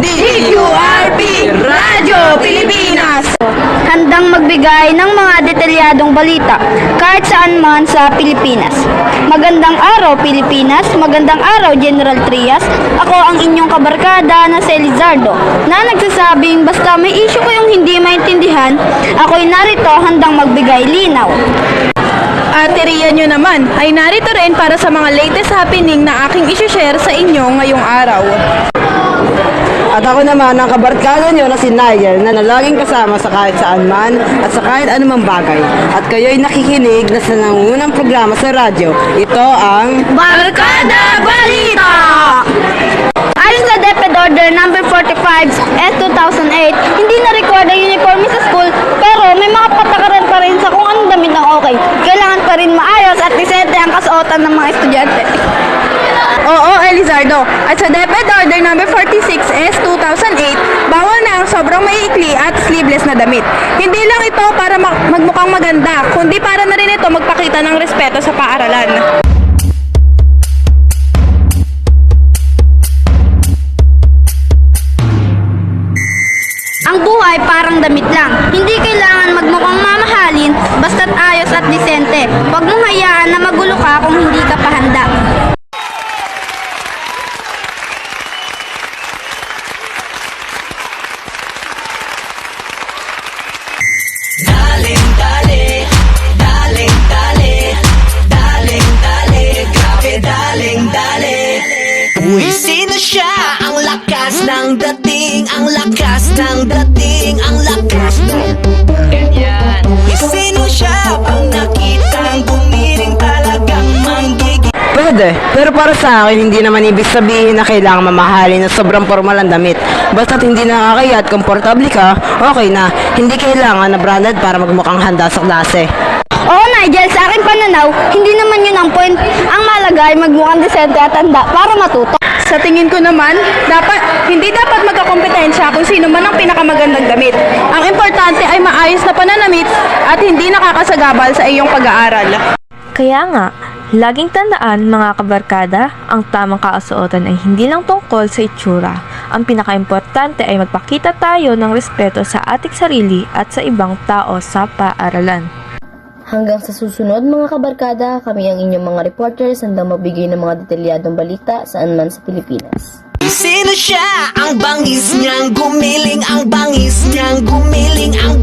DQRP Radyo Pilipinas! Handang magbigay ng mga detalyadong balita kahit saan man sa Pilipinas. Magandang araw Pilipinas, magandang araw General Trias. Ako ang inyong kabarkada na si Elizardo na nagsasabing basta may issue kayong hindi maintindihan, ako'y narito handang magbigay linaw. Ateriya nyo naman ay narito rin para sa mga latest happening na aking isi-share sa inyo ngayong araw. At ako naman ang kabarkada nyo na si Nigel na laging kasama sa kahit saan man at sa kahit anumang bagay. At kayo'y nakikinig na sa nangungunang programa sa radyo. Ito ang Barkada Balita! Ayon sa DepEd Order number 45 S 2008, hindi na required ang uniform sa school pero may mga patakaran pa rin sa kung anong damit ang okay. Kailangan pa rin maayos at disente ang kasuotan ng mga estudyante. Oo, Elizardo. At sa DepEd Order number 46S 2008, bawal na ang sobrang maiikli at sleeveless na damit. Hindi lang ito para ma- magmukhang maganda, kundi para na rin ito magpakita ng respeto sa paaralan. Ang buhay parang damit lang. Hindi kailangan Uy, sino siya? Ang lakas ng dating, ang lakas ng dating, ang lakas ng ganyan. Uy, sino siya? Pag nakitang gumiling talagang manggigil. Pwede, pero para sa akin, hindi naman ibig sabihin na kailangan mamahalin na sobrang formal ang damit. Basta't hindi nakakaya at komportable ka, okay na. Hindi kailangan na branded para magmukhang handa sa klase. Oo, Nigel, sa aking pananaw, hindi naman yun ang point. Ang malaga ay magmukhang disente at handa para matuto. Sa tingin ko naman, dapat hindi dapat magkakompetensya kung sino man ang pinakamagandang damit. Ang importante ay maayos na pananamit at hindi nakakasagabal sa iyong pag-aaral. Kaya nga, laging tandaan mga kabarkada, ang tamang kaasuotan ay hindi lang tungkol sa itsura. Ang pinakaimportante ay magpakita tayo ng respeto sa ating sarili at sa ibang tao sa paaralan. Hanggang sa susunod mga kabarkada, kami ang inyong mga reporters handang magbigay ng mga detalyadong balita saan man sa Pilipinas. Sino siya? Ang bangis niyang gumiling, ang bangis niyang gumiling, ang